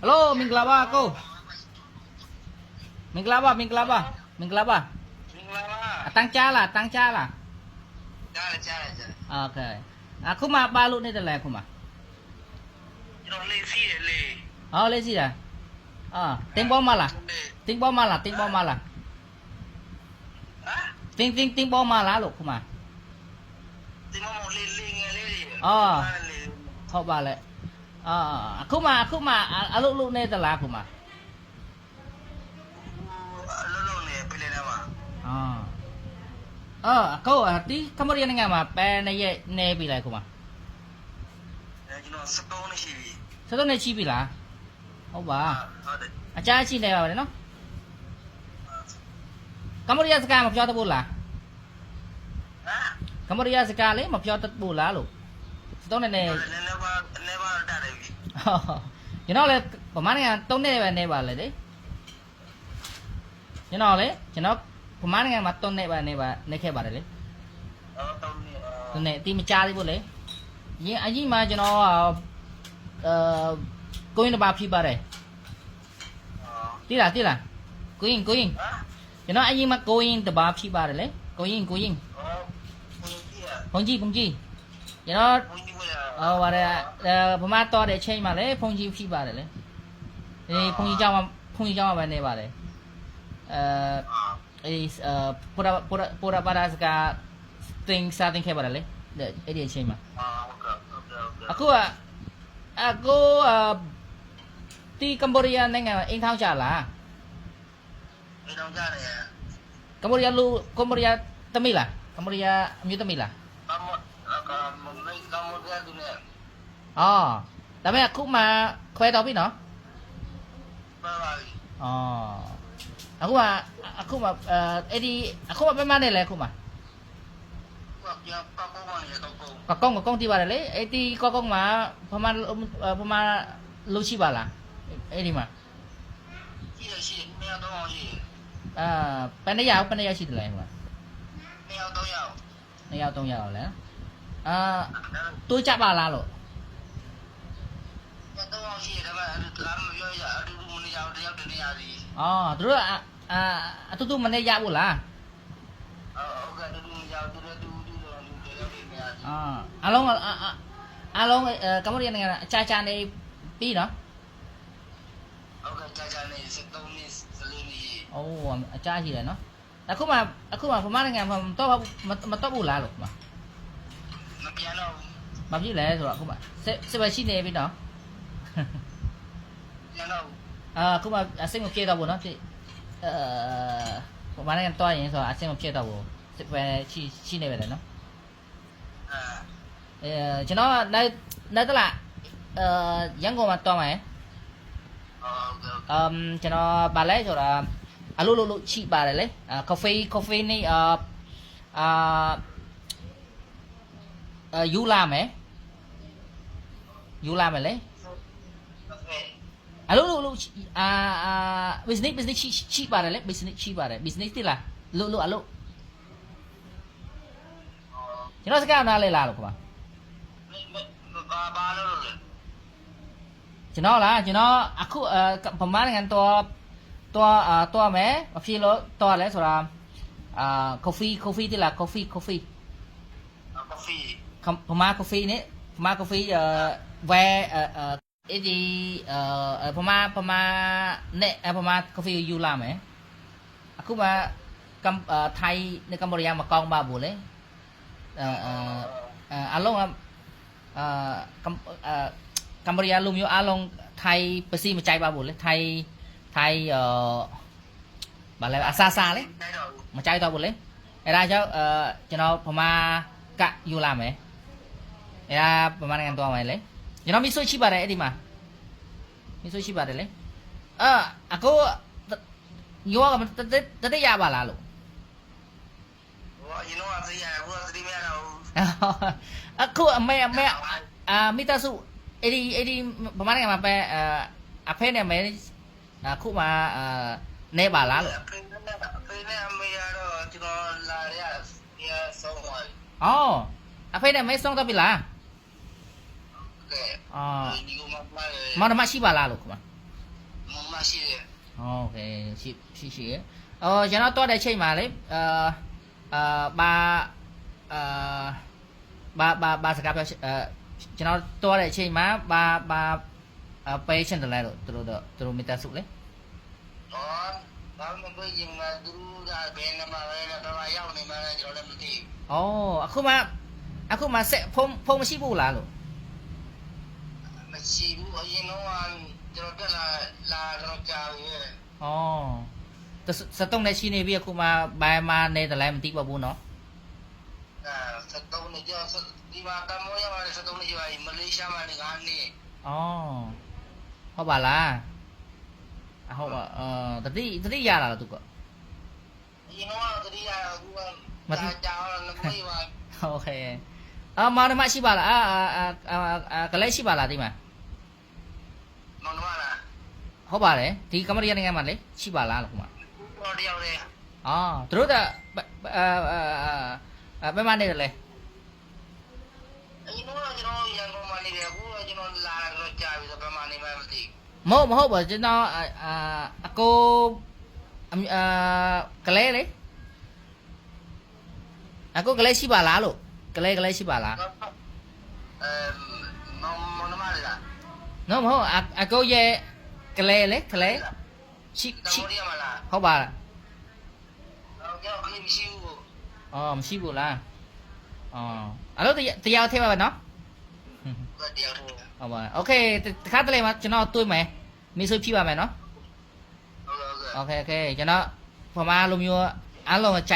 ฮัลโหลมิงลาบาโกมิงลาบะมิงลาบะมิงลาบะตั้งจ้าล่ะตั้งจ้าล่ะจ้าล่จ้าล่ะจ้าโอเคอะคุมาบาลุนี่ตะแลคุมาเราเลซี่เลยอ๋อเลซี่อะอ๋อติงบอมาล่ะติงบอมาล่ะติงบอมาล่ะติงติงติงบอมาล่ะลูกคุมาติงบอมาเลเลไงเลอ๋อเข้าบ้านเลย အာအခုမှအခုမှအလုပ်လုပ်နေတယ်လားအခုမှအလုံးလုံးနေပြလဲနေမှာအာအာအခုဒီကမ္ဘောဒီးယားနိုင်ငံမှာပဲနေရနေပြီလားခုမှအဲကျွန်တော်စကုံးနေရှိပြီစတော့နေချိပြီလားဟုတ်ပါဟုတ်တယ်အကြားချိနေပါပဲနော်ကမ္ဘောဒီးယားစကားမပြောတတ်ဘူးလားဟမ်ကမ္ဘောဒီးယားစကားလေမပြောတတ်ဘူးလားလို့စတော့နေနေ ကျွန်တော်လည်းဗမာနိုင်ငံတုံးနေပဲနေပါလေလေကျွန်တော်လေကျွန်တော်ဗမာနိုင်ငံမှာတုံးနေပါနေပါနေခဲ့ပါတယ်လေအော်တောင်းနေတုံးနေအတိမကြားသေးဘူးလေရင်အကြီးမှာကျွန်တော်အာကိုင်းတပါဖြစ်ပါတယ်အော်တိလားတိလားကိုင်းကိုင်းဟမ်ကျွန်တော်အရင်မှာကိုင်းတပါဖြစ်ပါတယ်လေကိုင်းကိုင်းအော်ဘုန်းကြီးอ่ะဖုန်ကြီးဖုန်ကြီးကျွန်တော် အော်ဗါရဲဗမာတော်တဲ့ချိန်မှာလေဖုန်ကြီးဖြီးပါတယ်လေအေးဖုန်ကြီးကြောင်းမှာဖုန်ကြီးကြောင်းမှာပဲနေပါတယ်အဲအေးပိုရာပိုရာပိုရာဘာရာစကတင်စားတင်ခဲ့ပါတယ်လေအဲ့ဒီအချိန်မှာအခုကအခုတီကမ္ဘောဒီးယားနိုင်ငံအိမ်ထောင်ကြလားအိမ်ထောင်ကြတယ်ကမ္ဘောဒီးယားလူကမ္ဘောဒီးယားတမိလားကမ္ဘောဒီးယားအမျိုးတမိလား ကမ္ဘာကတူနေအော်ဒါပေမဲ့အခုမှခွဲတော့ပြီနော်ပါပါပြီอ๋อအခုမှအခုမှအဲအဲ့ဒီအခုမှပြမနဲ့လဲအခုမှကပြောကောက်ကောက်မနေကောက်ကောက်ကကောင်းကကောင်းတိပါတယ်လေအဲ့ဒီကောကောင်းမှာဖမဖမလူရှိပါလားအဲ့ဒီမှာရှိရရှိနေရာတော့ရှိအာပန်းနေရအောင်ပန်းနေရရှိတယ်လဲဟိုမှာနေရာတော့ရောက်နှစ်ယောက်သုံးယောက်လဲ အာတိုးကြပါလားလို့တော့ရှိတယ်ဗျာလာမပြောရအတူတူမနေရတယောက်တနေရာစီအော်သူတို့အာအတူတူမနေရဘူးလားဟုတ်ကဲ့တူတူမရတူတူတူတူတယောက်တနေရာစီအာအလုံးအလုံးအဲကမ္ဘောဒီးယားနိုင်ငံအချာချာနေပြီနော်ဟုတ်ကဲ့ကြာကြာနေစက်သုံးနေစလေးနေအိုးအချာရှိတယ်နော်အခုမှအခုမှဖမနိုင်ငံမှာမတော့မတော့ဘူးလားလို့မှာမ ပြန်တော့မဖြစ်လဲဆိုတော့အခုမှစစ်စစ်ပဲရှိနေပြီနော်ပြန်တော့အာအခုမှအစိတ်မပြေတော့ဘူးနော်ဖြစ်အဲဟိုမနိုင်ငံတော့ရင်ဆိုတော့အစိတ်မပြေတော့ဘူးစစ်ပဲရှိရှိနေပဲလေနော်အဲအဲကျွန်တော်နိုင်နိုင်တလားအဲရန်ကုန်မှာတော့မယ်ဟုတ်ကဲ့အမ်ကျွန်တော်ဗာလဲဆိုတာအလုပ်လုပ်လို့ချိပါတယ်လေအာကာဖေးကာဖေးနေအာအာအာ ယူလာမယ်ယူလာမယ်လေဟုတ်ကဲ့အလုပ်လုပ်လို့အာအာ business business ချိချိပါတယ်လေ business ချိပါတယ် business တိလားလုပ်လို့အလုပ်ကျွန်တော်စကားနားလဲလားလို့ခင်ဗျာမဘာဘာလို့လဲကျွန်တော်လားကျွန်တော်အခုအဲဗမာနိုင်ငံတော့တော့အာတော့မယ်မဖြစ်လို့တော့လဲဆိုတာအာ coffee coffee တိလား coffee coffee ကော် ဖီဗမာ coffee နဲ့ဗမာ coffee အဲဝဲအဲအဲ့ဒီအဲဗမာဗမာနဲ့ဗမာ coffee ယူလာမယ်အခုမှကမ်ထိုင်းနဲ့ကမ္ဘောဒီးယားမကောင်းပါဘူးလေအဲအဲအလုံးကအာကမ်အာကမ္ဘောဒီးယားလူမျိုးအလုံးထိုင်းပစီမကြိုက်ပါဘူးလေထိုင်းထိုင်းအဲဘာလဲအဆာဆာလေတိုက်တော့မကြိုက်တော့ဘူးလေအဲ့ဒါကြောင့်အဲကျွန်တော်ဗမာကယူလာမယ် အဲ့ဒါဗမာနိုင်ငံသွားမယ်လေကျွန်တော်မီဆိုရှိပါတယ်အဲ့ဒီမှာမီဆိုရှိပါတယ်လေအာအခုယောကတတရပါလားလို့ဟိုအရင်တော့သိရတယ်ဟိုသတိမရတော့အခုအမေအမေအာမိသားစုအဲ့ဒီအဲ့ဒီဗမာနိုင်ငံမှာပဲအာအဖေနဲ့မဲအခုမှအာနေပါလားလို့ဖေးနဲ့ဖေးနဲ့အမေရတော့ကျွန်တော်လာရရဆုံးသွားပြီအော်အဖေနဲ့မဲဆုံးတော့ပြီလား 对。啊。你给我妈妈的。妈的妈西巴拉了，干嘛？妈妈西的。OK ရှိရှိရှိရ။အော်ကျွန်တော်တော့တဲ့ချိန်မှာလေအာအာဘာအာဘာဘာဘာစကားပြောအဲကျွန်တော်တော့တဲ့အချိန်မှာဘာဘာအပေးချင်တယ်လဲလို့သူတို့တော့သူတို့မိသားစုလေ။အော်ဘာမပေးရင်ငါသူတို့ကဘယ်နှမပဲလဲဘာရောက်နေမှလဲကျွန်တော်လည်းမသိဘူး။အော်အခုမှအခုမှဆက်ဖုံးဖုံးမရှိဘူးလားလို့။ မရှိဘူးအရင်တော့ကျွန်တော်တက်လာလာတော့ကြာပြီ อ๋อတစတုံးနဲ့ရှိနေပြီအခုမှဘယ်မှာနေတယ်လဲမသိပါဘူးเนาะ အဲစက်တုံးနေကြဒီမှာကမောရမှာစက်တုံးနေကြမလေးရှားမှာနေကနေ อ๋อဟုတ်ပါလားအဟုတ်ပါအာတတိတတိရလာတော့သူက အရင်တော့တတိယကူကမကြာတော့မပြေးပါ โอเค အာမောင်နှမရှိပါလားအာအာအာအာကလေးရှိပါလားဒီမှာမောင်တော့လားဟုတ်ပါတယ်ဒီကမရီယာနိုင်ငံမှာလေရှိပါလားလို့ခုမှတော့တယောက်လေအော်သူတို့ကအာအာဘယ်မှာနေတယ်လဲအရင်တော့ကျွန်တော်ရန်ကုန်မှာနေတယ်အခုကျွန်တော်လာတော့ကြာပြီဆိုဘယ်မှာနေမှမသိမဟုတ်မဟုတ်ပါကျွန်တော်အာအာအကိုအမအာကလေးလေအကိုကလေးရှိပါလားလို့က လေးကလေးရှိပါလား အဲမောင်မောင်မလေးလား နော်မဟုတ်အအကိုရဲ့ကလေးလေကလေးရှိ တ ရှိ မောရီမလား ဟုတ်ပါလား တော့ကျွန်တော်လေးမရှိဘူး အော်မရှိဘူးလားအော်အဲ့လိုတရားထဲပါပဲနော် ကတယောက်ဟုတ် ဟုတ်ပါโอเคတခါတလေမှာကျွန်တော်တွေးမယ်မိတ်ဆွေဖြည့်ပါမယ်နော် ဟုတ်ဟုတ် โอเคโอเคကျွန်တော်ပမာလိုမျိုးအားလုံးကြိုက်